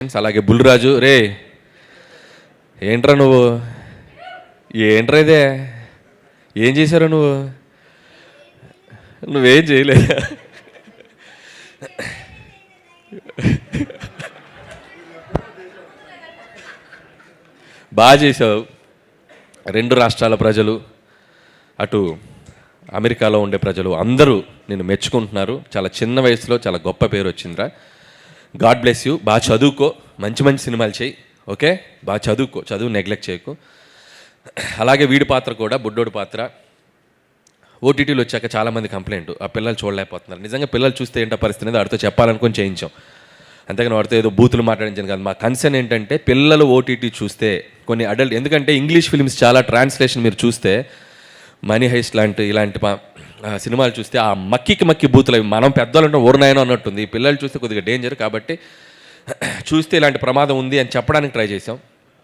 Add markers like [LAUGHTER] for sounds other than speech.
అలాగే బుల్లిరాజు రే ఏంట్రా నువ్వు? ఏంట్రా ఇదే? ఏం చేశారు నువ్వు? నువ్వేం చేయలే బాగా చేసావు రెండు రాష్ట్రాల ప్రజలు అటు అమెరికాలో ఉండే ప్రజలు అందరూ నేను మెచ్చుకుంటున్నారు. చాలా చిన్న వయసులో చాలా గొప్ప పేరు వచ్చిందిరా. గాడ్ బ్లెస్ యూ బాగా చదువుకో. మంచి మంచి సినిమాలు చేయి. ఓకే? బాగా చదువుకో. చదువు నెగ్లెక్ట్ చేయకు. అలాగే వీడి పాత్ర కూడా బుడ్డోడి పాత్ర. ఓటీటీలు వచ్చాక చాలామంది కంప్లైంట్ ఆ పిల్లలు చూడలేకపోతున్నారు. నిజంగా పిల్లలు చూస్తే ఏంటో పరిస్థితి అనేది వాడితో చెప్పాలనుకొని చేయించాం. అంతేగాని వాడితో ఏదో బూతులు మాట్లాడించాను కాదు. మా కన్సర్న్ ఏంటంటే పిల్లలు ఓటీటీ చూస్తే కొన్ని అడల్ట్ ఎందుకంటే ఇంగ్లీష్ ఫిల్మ్స్ చాలా ట్రాన్స్లేషన్ మీరు చూస్తే మనీ హైస్ట్ లాంటి ఇలాంటి సినిమాలు చూస్తే ఆ మక్కికి మక్కి బూతులు అవి మనం పెద్దవాళ్ళు ఊరినాయనో అన్నట్టుంది. పిల్లలు చూస్తే కొద్దిగా డేంజర్ కాబట్టి [CLEARS THROAT] చూస్తే ఇలాంటి ప్రమాదం ఉంది అని చెప్పడానికి ట్రై చేసాం